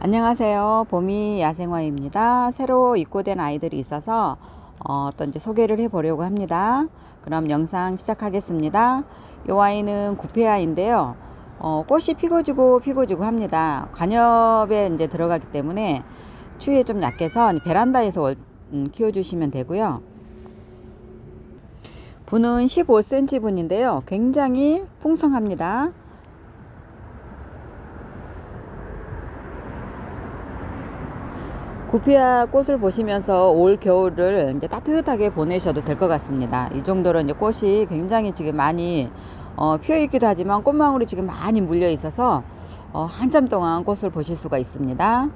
안녕하세요. 봄이 야생화입니다. 새로 입고된 아이들이 있어서 어, 또 이제 소개를 해보려고 합니다. 그럼 영상 시작하겠습니다. 이 아이는 구페아인데요. 어, 꽃이 피고 지고 피고 지고 합니다. 관엽에 이제 들어가기 때문에 추위에 좀 약해서 베란다에서 월- 음, 키워주시면 되고요. 분은 15cm 분인데요. 굉장히 풍성합니다. 구피아 꽃을 보시면서 올 겨울을 이제 따뜻하게 보내셔도 될 것 같습니다. 이 정도로 이제 꽃이 굉장히 지금 많이 어, 피어 있기도 하지만 꽃망울이 지금 많이 물려 있어서 어, 한참 동안 꽃을 보실 수가 있습니다.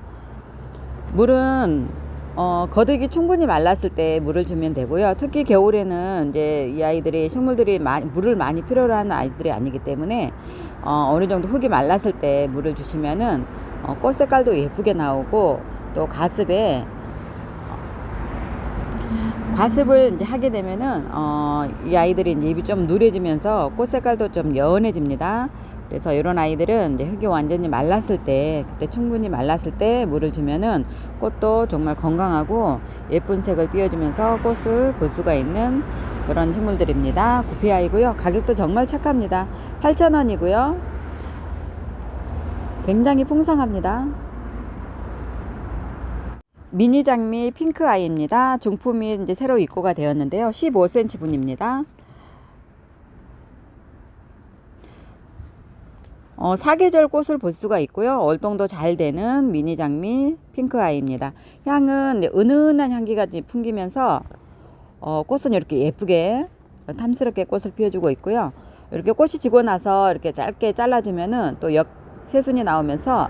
물은 어, 거득이 충분히 말랐을 때 물을 주면 되고요. 특히 겨울에는 이제 이 아이들이 식물들이 많이, 물을 많이 필요로 하는 아이들이 아니기 때문에 어, 어느 정도 흙이 말랐을 때 물을 주시면은 어, 꽃 색깔도 예쁘게 나오고 또 가습에 과습을 이제 하게 되면은 어, 이 아이들이 이제 입이 좀 누래지면서 꽃 색깔도 좀 연해집니다. 그래서 이런 아이들은 이제 흙이 완전히 말랐을 때 그때 충분히 말랐을 때 물을 주면은 꽃도 정말 건강하고 예쁜 색을 띄워주면서 꽃을 볼 수가 있는 그런 식물들입니다. 구피아이고요. 가격도 정말 착합니다. 8,000원이고요. 굉장히 풍성합니다. 미니 장미 핑크 아이입니다. 중품이 이제 새로 입고가 되었는데요. 15cm 분입니다. 어, 사계절 꽃을 볼 수가 있고요. 월동도 잘 되는 미니 장미 핑크 아이입니다. 향은 은은한 향기가 풍기면서 어, 꽃은 이렇게 예쁘게 탐스럽게 꽃을 피워주고 있고요. 이렇게 꽃이 지고 나서 이렇게 짧게 잘라주면은 또 역 새순이 나오면서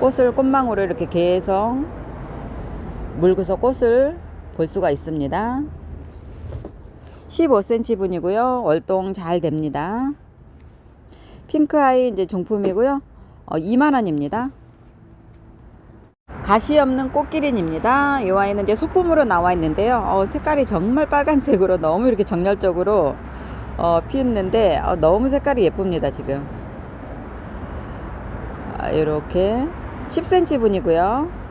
꽃을 꽃망울을 이렇게 계속 물고서 꽃을 볼 수가 있습니다. 15cm 분이고요. 월동 잘 됩니다. 핑크아이 이제 중품이고요. 어, 2만원입니다. 가시 없는 꽃기린입니다. 이 아이는 이제 소품으로 나와 있는데요. 어, 색깔이 정말 빨간색으로 너무 이렇게 정열적으로 어, 피었는데 어, 너무 색깔이 예쁩니다. 지금. 아, 이렇게 10cm 분이고요.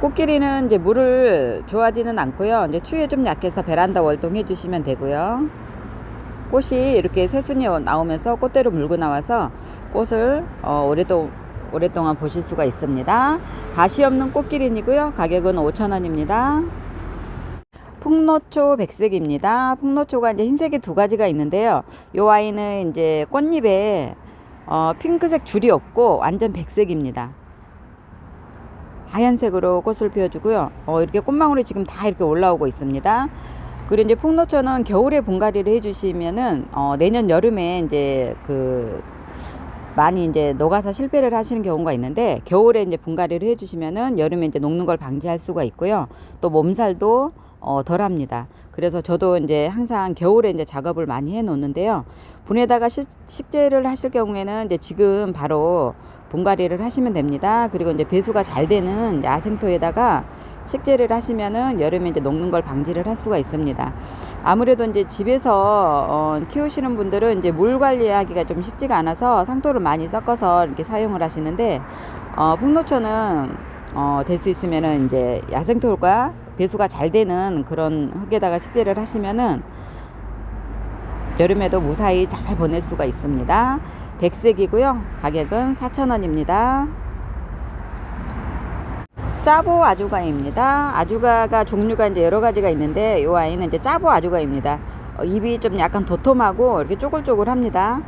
꽃길이는 이제 물을 좋아하지는 않고요. 이제 추위에 좀 약해서 베란다 월동해 주시면 되고요. 꽃이 이렇게 새순이 나오면서 꽃대로 물고 나와서 꽃을 어, 오래도, 오랫동안 보실 수가 있습니다. 가시 없는 꽃길이고요. 가격은 5,000원입니다. 풍노초 백색입니다. 풍노초가 이제 흰색이 두 가지가 있는데요. 이 아이는 이제 꽃잎에 어, 핑크색 줄이 없고 완전 백색입니다. 하얀색으로 꽃을 피워주고요. 어, 이렇게 꽃망울이 지금 다 이렇게 올라오고 있습니다. 그리고 이제 풍노초는 겨울에 분갈이를 해주시면은 어, 내년 여름에 이제 그 많이 이제 녹아서 실패를 하시는 경우가 있는데 겨울에 이제 분갈이를 해주시면은 여름에 이제 녹는 걸 방지할 수가 있고요. 또 몸살도 어, 덜합니다. 그래서 저도 이제 항상 겨울에 이제 작업을 많이 해 놓는데요. 분에다가 식, 식재를 하실 경우에는 이제 지금 바로 분갈이를 하시면 됩니다. 그리고 이제 배수가 잘 되는 야생토에다가 식재를 하시면은 여름에 이제 녹는 걸 방지를 할 수가 있습니다. 아무래도 이제 집에서 어, 키우시는 분들은 이제 물 관리하기가 좀 쉽지가 않아서 상토를 많이 섞어서 이렇게 사용을 하시는데 어, 풍노초는 어, 될 수 있으면은 이제 야생토가 배수가 잘 되는 그런 흙에다가 식재를 하시면은 여름에도 무사히 잘 보낼 수가 있습니다. 백색이고요. 가격은 4,000원입니다. 짜보 아주가입니다. 아주가가 종류가 이제 여러 가지가 있는데 이 아이는 이제 짜보 아주가입니다. 어, 입이 좀 약간 도톰하고 이렇게 쪼글쪼글합니다.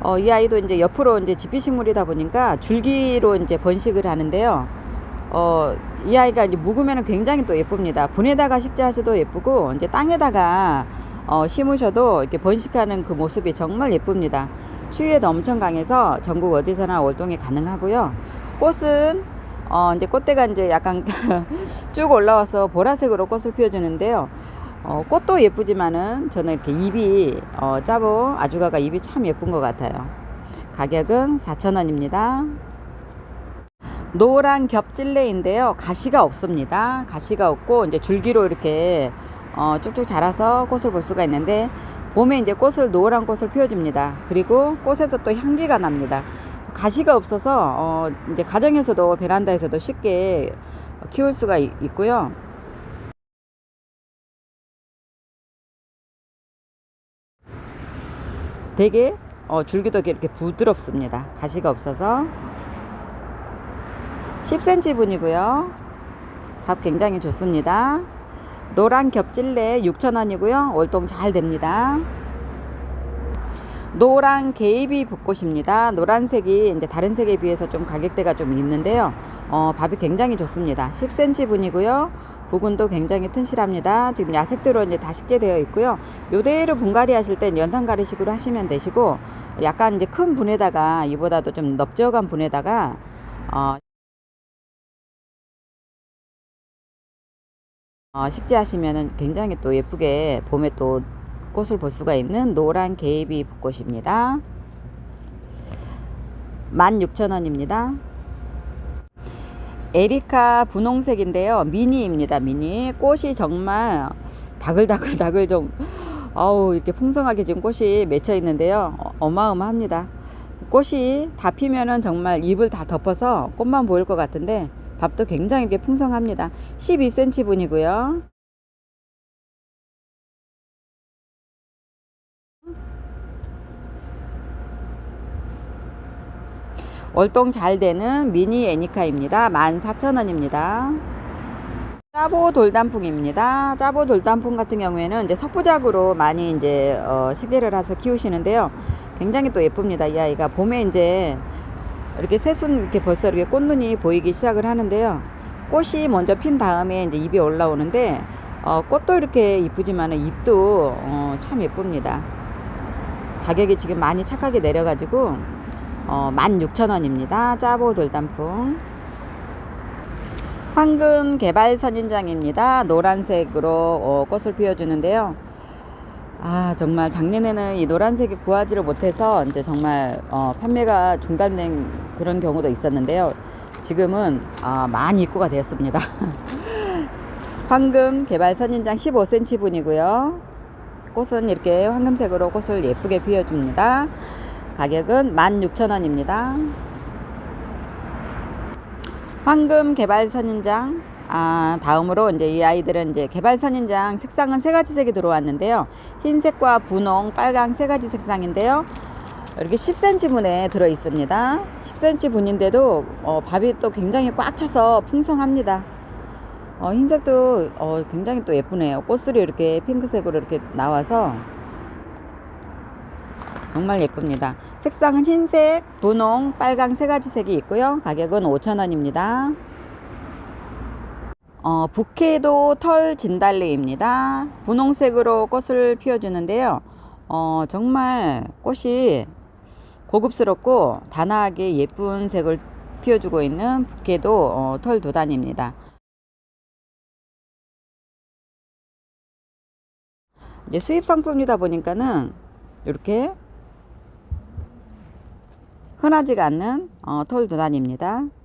어, 이 아이도 이제 옆으로 이제 지피식물이다 보니까 줄기로 이제 번식을 하는데요. 어, 이 아이가 이제 묵으면 굉장히 또 예쁩니다. 분에다가 식재하셔도 예쁘고 이제 땅에다가 어, 심으셔도 이렇게 번식하는 그 모습이 정말 예쁩니다. 추위에도 엄청 강해서 전국 어디서나 월동이 가능하고요. 꽃은 어, 이제 꽃대가 이제 약간 쭉 올라와서 보라색으로 꽃을 피워주는데요. 어, 꽃도 예쁘지만은 저는 이렇게 잎이 어, 짜보 아주가가 잎이 참 예쁜 것 같아요. 가격은 4,000원입니다. 노란 겹질레인데요. 가시가 없습니다. 가시가 없고 이제 줄기로 이렇게 어, 쭉쭉 자라서 꽃을 볼 수가 있는데 봄에 이제 꽃을 노란 꽃을 피워줍니다. 그리고 꽃에서 또 향기가 납니다. 가시가 없어서 어 이제 가정에서도 베란다에서도 쉽게 키울 수가 있- 있고요. 되게 어 줄기도 이렇게 부드럽습니다. 가시가 없어서 10cm 분이고요. 밥 굉장히 좋습니다. 노란 겹질래 6,000원이고요. 월동 잘 됩니다. 노란 게이비 붓꽃입니다. 노란색이 이제 다른 색에 비해서 좀 가격대가 좀 있는데요. 어, 밥이 굉장히 좋습니다. 10cm 분이고요. 부근도 굉장히 튼실합니다. 지금 야색대로 이제 다 식재되어 있고요. 요대로 분갈이 하실 땐 연탄가리식으로 하시면 되시고 약간 이제 큰 분에다가 이보다도 좀 넓적한 분에다가 어, 어, 식재하시면은 굉장히 또 예쁘게 봄에 또 꽃을 볼 수가 있는 노란 게이비 붓꽃입니다. 16,000원입니다. 에리카 분홍색인데요. 미니입니다. 미니. 꽃이 정말 다글다글 다글 좀 어우 이렇게 풍성하게 지금 꽃이 맺혀 있는데요. 어, 어마어마합니다. 꽃이 다 피면은 정말 잎을 다 덮어서 꽃만 보일 것 같은데 밥도 굉장히 풍성합니다. 12cm 분이고요. 월동 잘 되는 미니 애니카입니다. 14,000원입니다. 짜보 돌단풍입니다. 짜보 돌단풍 같은 경우에는 이제 석부작으로 많이 이제 어, 식재를 해서 키우시는데요. 굉장히 또 예쁩니다. 이 아이가 봄에 이제 이렇게 새순 이렇게 벌써 이렇게 꽃눈이 보이기 시작을 하는데요. 꽃이 먼저 핀 다음에 이제 잎이 올라오는데 어, 꽃도 이렇게 이쁘지만 잎도 어, 참 예쁩니다. 가격이 지금 많이 착하게 내려가지고 어, 16,000원입니다. 짜보 돌단풍. 황금 개발 선인장입니다. 노란색으로 어, 꽃을 피워주는데요. 아 정말 작년에는 이 노란색이 구하지를 못해서 이제 정말 어, 판매가 중단된 그런 경우도 있었는데요. 지금은 아, 많이 입고가 되었습니다. 황금 개발 선인장 15cm 분이고요. 꽃은 이렇게 황금색으로 꽃을 예쁘게 피워줍니다. 가격은 16,000원입니다. 황금 개발 선인장. 아, 다음으로 이제 이 아이들은 이제 개발 선인장 색상은 세 가지 색이 들어왔는데요. 흰색과 분홍, 빨강 세 가지 색상인데요. 이렇게 10cm 분에 들어 있습니다. 10cm 분인데도 어, 밥이 또 굉장히 꽉 차서 풍성합니다. 어, 흰색도 어, 굉장히 또 예쁘네요. 꽃술이 이렇게 핑크색으로 이렇게 나와서 정말 예쁩니다. 색상은 흰색, 분홍, 빨강 세 가지 색이 있고요. 가격은 5,000원입니다. 어, 부케도 털 진달래입니다. 분홍색으로 꽃을 피워주는데요. 어, 정말 꽃이 고급스럽고 단아하게 예쁜 색을 피워주고 있는 부케도 어, 털 도단입니다. 이제 수입 상품이다 보니까는 이렇게 흔하지가 않는 어, 털 도단입니다.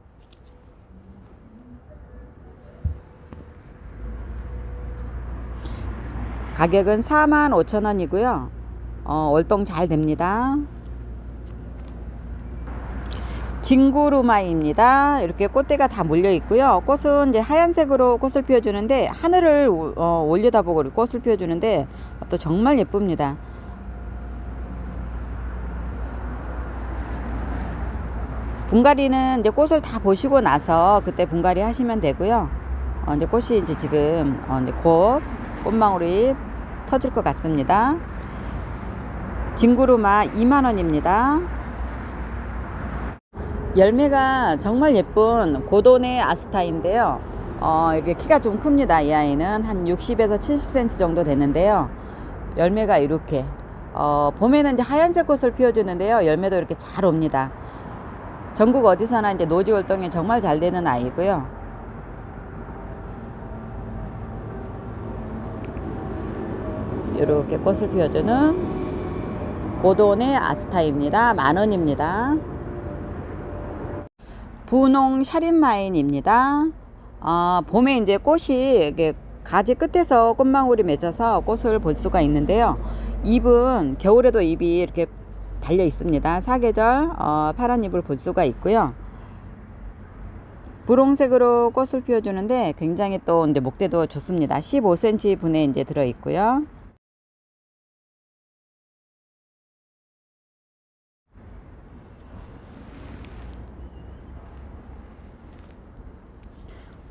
가격은 45,000원이고요. 어, 월동 잘 됩니다. 진구루마입니다. 이렇게 꽃대가 다 몰려 있고요. 꽃은 이제 하얀색으로 꽃을 피워주는데 하늘을 어, 올려다보고 꽃을 피워주는데 또 정말 예쁩니다. 분갈이는 이제 꽃을 다 보시고 나서 그때 분갈이 하시면 되고요. 어, 이제 꽃이 이제 지금 어, 이제 곧 꽃망울이 터질 것 같습니다. 진구루마 2만원입니다. 열매가 정말 예쁜 고돈의 아스타인데요. 어, 이게 키가 좀 큽니다. 이 아이는 한 60에서 70cm 정도 되는데요. 열매가 이렇게 어, 봄에는 이제 하얀색 꽃을 피워주는데요. 열매도 이렇게 잘 옵니다. 전국 어디서나 이제 노지 활동이 정말 잘 되는 아이고요. 이렇게 꽃을 피워주는 고돈의 아스타입니다. 만 원입니다. 분홍 샤린마인입니다. 어, 봄에 이제 꽃이 이게 가지 끝에서 꽃망울이 맺혀서 꽃을 볼 수가 있는데요. 잎은 겨울에도 잎이 이렇게 달려 있습니다. 사계절 어, 파란 잎을 볼 수가 있고요. 분홍색으로 꽃을 피워주는데 굉장히 또 이제 목대도 좋습니다. 15cm 분에 이제 들어 있고요.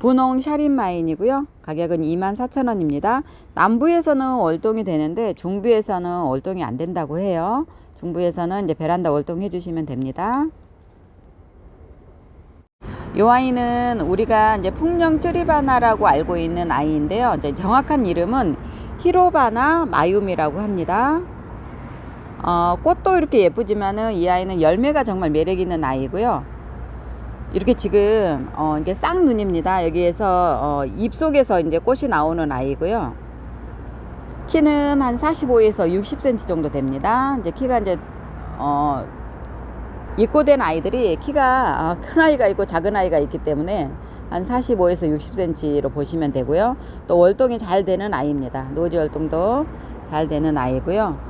분홍 샤린마인이고요. 가격은 24,000원입니다. 남부에서는 월동이 되는데 중부에서는 월동이 안 된다고 해요. 중부에서는 이제 베란다 월동 해주시면 됩니다. 이 아이는 우리가 이제 풍령 쭈리바나라고 알고 있는 아이인데요. 이제 정확한 이름은 히로바나 마유미라고 합니다. 어, 꽃도 이렇게 예쁘지만은 이 아이는 열매가 정말 매력 있는 아이고요. 이렇게 지금 어, 이게 쌍눈입니다. 여기에서 어, 잎 속에서 이제 꽃이 나오는 아이고요. 키는 한 45에서 60cm 정도 됩니다. 이제 키가 이제 어, 입고된 아이들이 키가 어, 큰 아이가 있고 작은 아이가 있기 때문에 한 45에서 60cm로 보시면 되고요. 또 월동이 잘 되는 아이입니다. 노지 월동도 잘 되는 아이고요.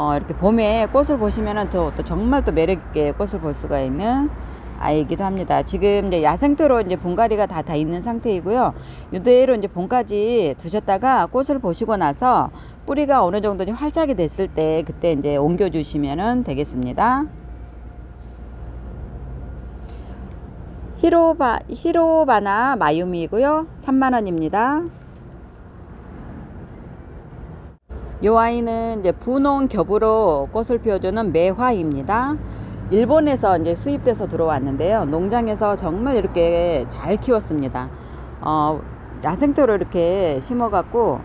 어, 이렇게 봄에 꽃을 보시면은 또, 또 정말 또 매력 있게 꽃을 볼 수가 있는 아이기도 합니다. 지금 이제 야생토로 이제 분갈이가 다, 다 있는 상태이고요. 이대로 이제 봄까지 두셨다가 꽃을 보시고 나서 뿌리가 어느 정도 좀 활짝이 됐을 때 그때 이제 옮겨주시면 되겠습니다. 히로바, 히로바나 마유미이고요. 3만원입니다. 요 아이는 이제 분홍 겹으로 꽃을 피워주는 매화입니다. 일본에서 이제 수입돼서 들어왔는데요. 농장에서 정말 이렇게 잘 키웠습니다. 어, 야생토로 이렇게 심어갖고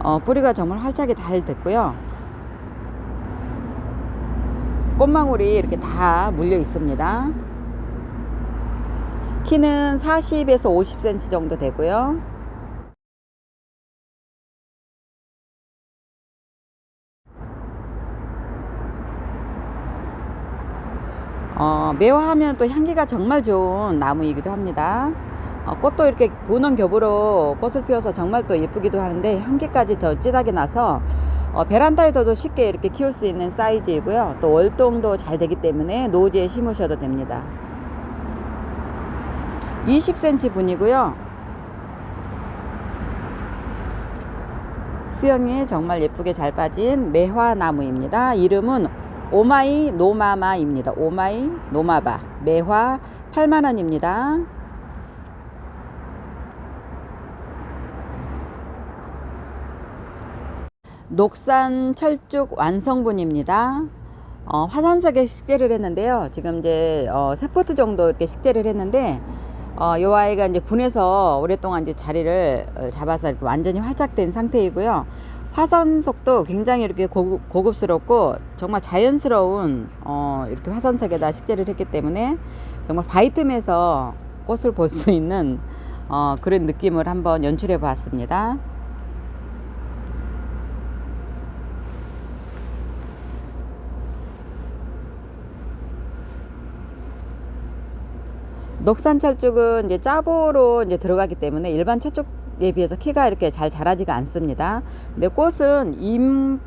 어, 뿌리가 정말 활짝이 잘 됐고요. 꽃망울이 이렇게 다 물려 있습니다. 키는 40에서 50cm 정도 되고요. 어, 매화하면 또 향기가 정말 좋은 나무이기도 합니다. 어, 꽃도 이렇게 분홍 겹으로 꽃을 피워서 정말 또 예쁘기도 하는데 향기까지 더 진하게 나서 어, 베란다에서도 쉽게 이렇게 키울 수 있는 사이즈이고요. 또 월동도 잘 되기 때문에 노지에 심으셔도 됩니다. 20cm 분이고요. 수영이 정말 예쁘게 잘 빠진 매화나무입니다. 이름은 오마이 노마마입니다. 오마이 노마바 매화 8만원입니다. 녹산 철쭉 완성분입니다. 어, 화산석에 식재를 했는데요. 지금 이제 어, 세 포트 정도 이렇게 식재를 했는데 어, 요 아이가 이제 분해서 오랫동안 이제 자리를 어, 잡아서 완전히 활짝된 상태이고요. 화산석도 굉장히 이렇게 고급, 고급 스럽고 정말 자연스러운 어, 이렇게 화산석에다 식재를 했기 때문에 정말 바이틈에서 꽃을 볼 수 있는 어, 그런 느낌을 한번 연출해 보았습니다. 녹산 철쭉은 이제 짜보로 이제 들어가기 때문에 일반 철쭉 에 비해서 키가 이렇게 잘 자라지가 않습니다. 근데 꽃은 잎,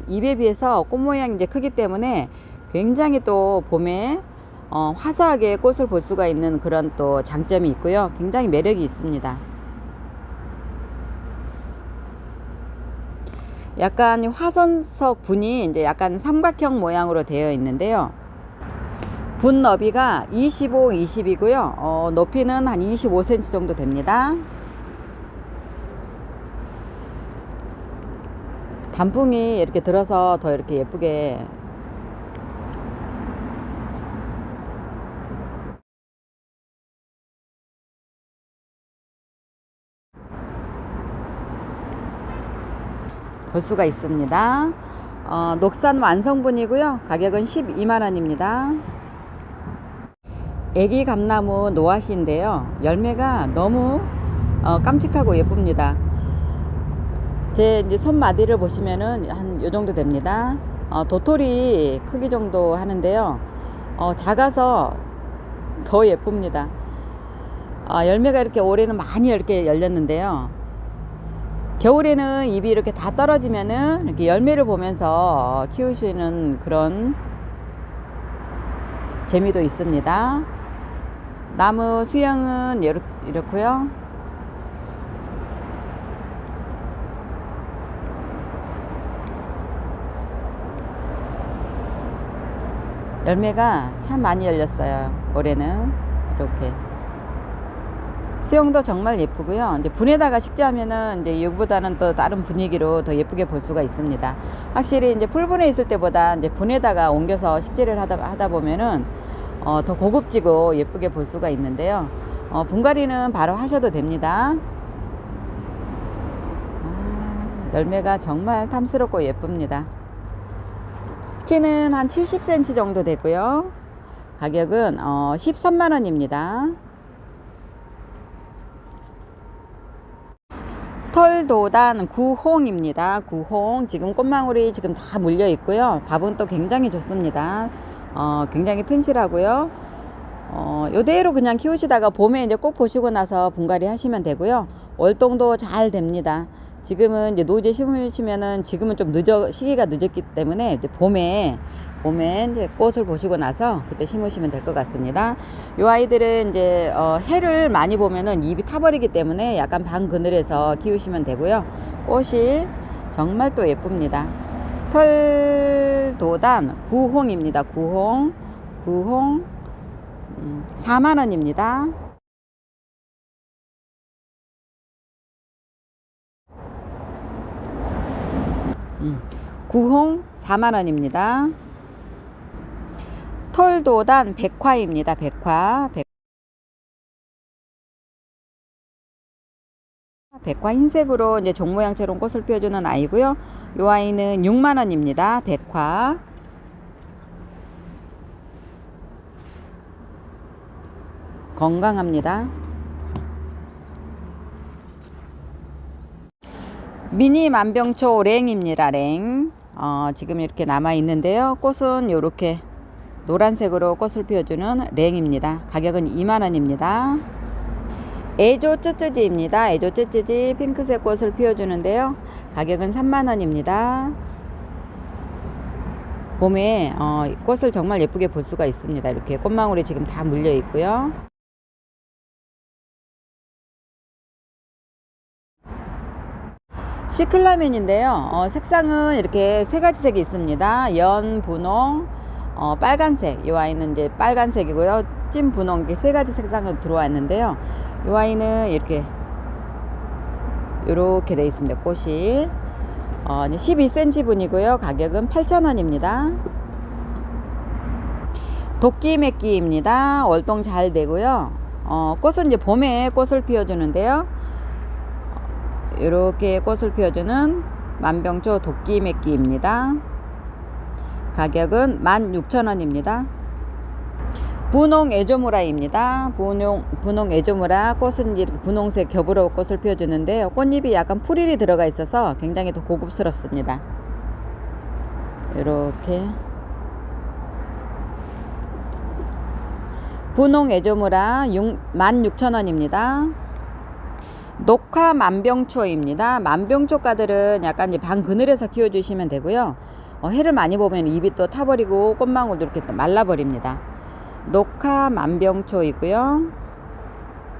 잎에 비해서 꽃 모양이 이제 크기 때문에 굉장히 또 봄에 어, 화사하게 꽃을 볼 수가 있는 그런 또 장점이 있고요. 굉장히 매력이 있습니다. 약간 화선석 분이 이제 약간 삼각형 모양으로 되어 있는데요. 분 너비가 25, 20이고요. 어, 높이는 한 25cm 정도 됩니다. 단풍이 이렇게 들어서 더 이렇게 예쁘게 볼 수가 있습니다. 어, 녹산 완성분이고요. 가격은 12만원입니다. 애기 감나무 노아시인데요. 열매가 너무 어, 깜찍하고 예쁩니다. 제 이제 손마디를 보시면은 한 요 정도 됩니다. 어, 도토리 크기 정도 하는데요. 어, 작아서 더 예쁩니다. 아, 열매가 이렇게 올해는 많이 이렇게 열렸는데요. 겨울에는 잎이 이렇게 다 떨어지면은 이렇게 열매를 보면서 키우시는 그런 재미도 있습니다. 나무 수영은 이렇- 이렇고요. 열매가 참 많이 열렸어요. 올해는 이렇게 수영도 정말 예쁘고요. 이제 분에다가 식재하면은 이제 이거보다는 또 다른 분위기로 더 예쁘게 볼 수가 있습니다. 확실히 이제 풀분에 있을 때보다 이제 분에다가 옮겨서 식재를 하다, 하다 보면은 어, 더 고급지고 예쁘게 볼 수가 있는데요. 어, 분갈이는 바로 하셔도 됩니다. 아, 열매가 정말 탐스럽고 예쁩니다. 키는 한 70cm 정도 되고요. 가격은 어, 13만 원입니다. 털도단 구홍입니다. 구홍 지금 꽃망울이 지금 다 물려 있고요. 밥은 또 굉장히 좋습니다. 어, 굉장히 튼실하고요. 어, 요대로 그냥 키우시다가 봄에 이제 꼭 보시고 나서 분갈이 하시면 되고요. 월동도 잘 됩니다. 지금은 이제 노지에 심으시면은 지금은 좀 늦어 시기가 늦었기 때문에 이제 봄에 봄에 이제 꽃을 보시고 나서 그때 심으시면 될 것 같습니다. 요 아이들은 이제 어, 해를 많이 보면은 잎이 타버리기 때문에 약간 방 그늘에서 키우시면 되고요. 꽃이 정말 또 예쁩니다. 털도단 구홍입니다. 구홍 구홍 음, 4만 원입니다. 음, 구홍 4만 원입니다. 털도단 백화입니다. 백화. 백... 백화 흰색으로 이제 종 모양처럼 꽃을 피워주는 아이고요. 이 아이는 6만 원입니다. 백화. 건강합니다. 미니 만병초 랭입니다. 랭. 어, 지금 이렇게 남아 있는데요. 꽃은 이렇게 노란색으로 꽃을 피워주는 랭입니다. 가격은 2만 원입니다. 에조 쯔쯔지입니다. 에조 쯔쯔지 핑크색 꽃을 피워주는데요. 가격은 3만 원입니다. 봄에 어, 꽃을 정말 예쁘게 볼 수가 있습니다. 이렇게 꽃망울이 지금 다 물려 있고요. 시클라멘인데요. 어, 색상은 이렇게 세 가지 색이 있습니다. 연, 분홍, 어, 빨간색. 이 아이는 이제 빨간색이고요. 찐 분홍 이렇게 세 가지 색상으로 들어왔는데요. 이 아이는 이렇게 이렇게 돼 있습니다. 꽃이 어, 12cm 분이고요. 가격은 8,000원입니다. 도끼맥기입니다. 월동 잘 되고요. 어, 꽃은 이제 봄에 꽃을 피워주는데요. 이렇게 꽃을 피워주는 만병초 도끼맥기입니다. 가격은 16,000원입니다. 분홍 에조무라입니다. 분홍, 분홍 에조무라 꽃은 이렇게 분홍색 겹으로 꽃을 피워주는데요. 꽃잎이 약간 풀일이 들어가 있어서 굉장히 더 고급스럽습니다. 이렇게 분홍 에조무라 16,000원입니다. 녹화 만병초입니다. 만병초가들은 약간 방 그늘에서 키워주시면 되고요. 어, 해를 많이 보면 잎이 또 타버리고 꽃망울도 이렇게 또 말라버립니다. 녹화 만병초이고요.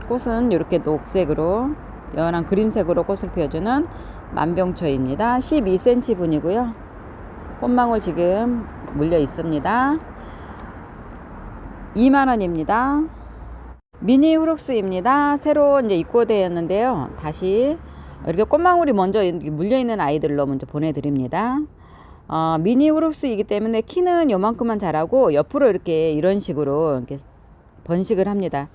꽃은 이렇게 녹색으로 연한 그린색으로 꽃을 피워주는 만병초입니다. 12cm 분이고요. 꽃망울 지금 물려 있습니다. 2만원입니다. 미니 후룩스입니다. 새로 이제 입고되었는데요. 다시 이렇게 꽃망울이 먼저 물려 있는 아이들로 먼저 보내드립니다. 어, 미니 후룩스이기 때문에 키는 요만큼만 자라고 옆으로 이렇게 이런 식으로 이렇게 번식을 합니다.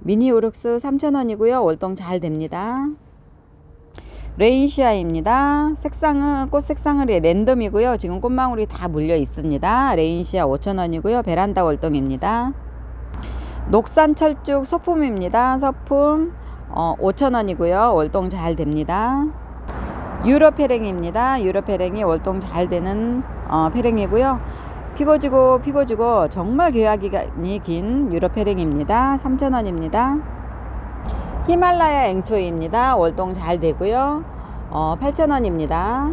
미니 우룩스 3,000원이고요. 월동 잘 됩니다. 레인시아입니다. 색상은 꽃 색상은 랜덤이고요. 지금 꽃망울이 다 물려 있습니다. 레인시아 5,000원이고요. 베란다 월동입니다. 녹산 철쭉 소품입니다. 소품 어, 5,000원이고요. 월동 잘 됩니다. 유럽 페랭입니다. 유럽 페랭이 월동 잘 되는 어, 페랭이고요. 피고지고 피고지고 정말 계약기간이 긴 유럽 페랭입니다. 3,000원입니다. 히말라야 앵초입니다. 월동 잘 되고요. 어, 8,000원입니다.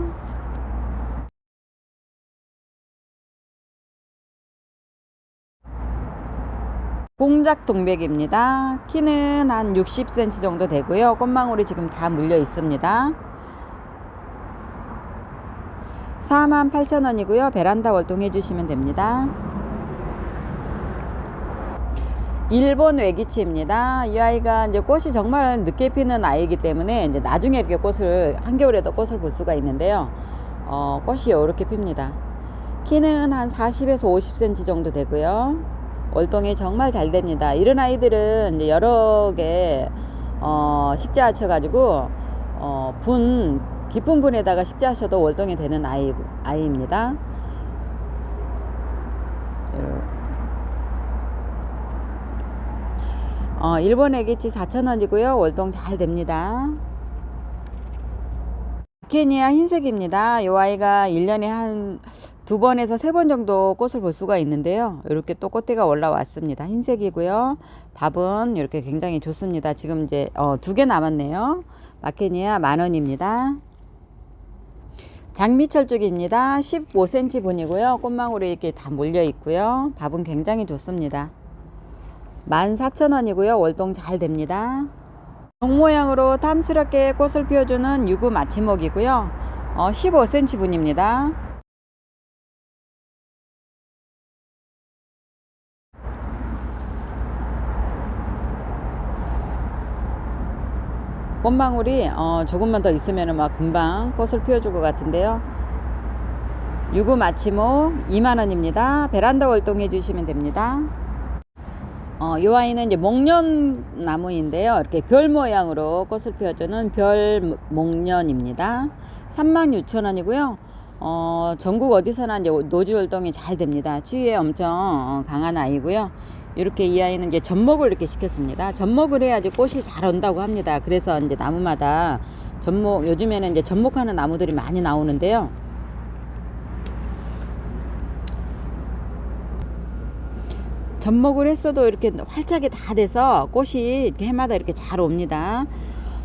공작 동백입니다. 키는 한 60cm 정도 되고요. 꽃망울이 지금 다 물려 있습니다. 48,000원이고요. 베란다 월동해 주시면 됩니다. 일본 외기치입니다. 이 아이가 이제 꽃이 정말 늦게 피는 아이이기 때문에 이제 나중에 이렇게 꽃을 한겨울에도 꽃을 볼 수가 있는데요. 어, 꽃이 이렇게 핍니다. 키는 한 40에서 50cm 정도 되고요. 월동이 정말 잘 됩니다. 이런 아이들은 이제 여러 개 어, 식재하셔 가지고 어, 분 깊은 분에다가 식재하셔도 월동이 되는 아이 아이입니다. 어, 일본 애기치 4,000원이고요. 월동 잘 됩니다. 케니아 흰색입니다. 이 아이가 1년에 한 두 번에서 세 번 정도 꽃을 볼 수가 있는데요. 이렇게 또 꽃대가 올라왔습니다. 흰색이고요. 밥은 이렇게 굉장히 좋습니다. 지금 이제 어, 두 개 남았네요. 마케니아 만 원입니다. 장미철쭉입니다. 15cm 분이고요. 꽃망울이 이렇게 다 몰려 있고요. 밥은 굉장히 좋습니다. 14,000원이고요. 월동 잘 됩니다. 종 모양으로 탐스럽게 꽃을 피워주는 유구 마치목이고요. 어, 15cm 분입니다. 꽃망울이 어, 조금만 더 있으면 막 금방 꽃을 피워줄 것 같은데요. 유구 마치목 2만원입니다. 베란다 월동해 주시면 됩니다. 어, 이 아이는 이제 목련 나무인데요. 이렇게 별 모양으로 꽃을 피워주는 별 목련입니다. 36,000원이고요. 어, 전국 어디서나 이제 노지 활동이 잘 됩니다. 추위에 엄청 어, 강한 아이고요. 이렇게 이 아이는 이제 접목을 이렇게 시켰습니다. 접목을 해야지 꽃이 잘 온다고 합니다. 그래서 이제 나무마다 접목, 요즘에는 이제 접목하는 나무들이 많이 나오는데요. 접목을 했어도 이렇게 활짝이 다 돼서 꽃이 이렇게 해마다 이렇게 잘 옵니다.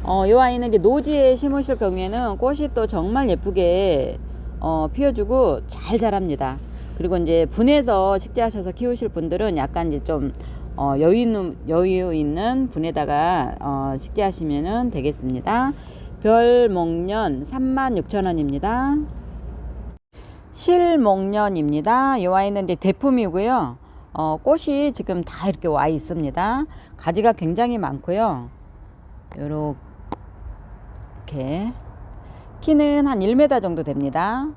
어, 이 아이는 이제 노지에 심으실 경우에는 꽃이 또 정말 예쁘게 어, 피워주고 잘 자랍니다. 그리고 이제 분해서 식재하셔서 키우실 분들은 약간 이제 좀 어, 여유 있는 여유 있는 분에다가 어, 식재하시면 되겠습니다. 별목련 36,000원입니다. 실목련입니다. 이 와인은 이제 대품이고요. 어, 꽃이 지금 다 이렇게 와 있습니다. 가지가 굉장히 많고요. 요렇게 키는 한 1m 정도 됩니다.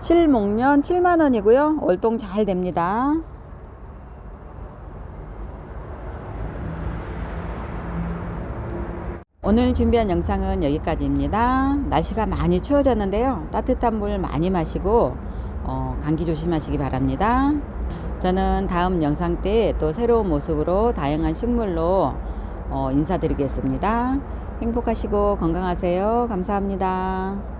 실목련 7만원이고요. 월동 잘 됩니다. 오늘 준비한 영상은 여기까지입니다. 날씨가 많이 추워졌는데요. 따뜻한 물 많이 마시고 어, 감기 조심하시기 바랍니다. 저는 다음 영상 때 또 새로운 모습으로 다양한 식물로 어, 인사드리겠습니다. 행복하시고 건강하세요. 감사합니다.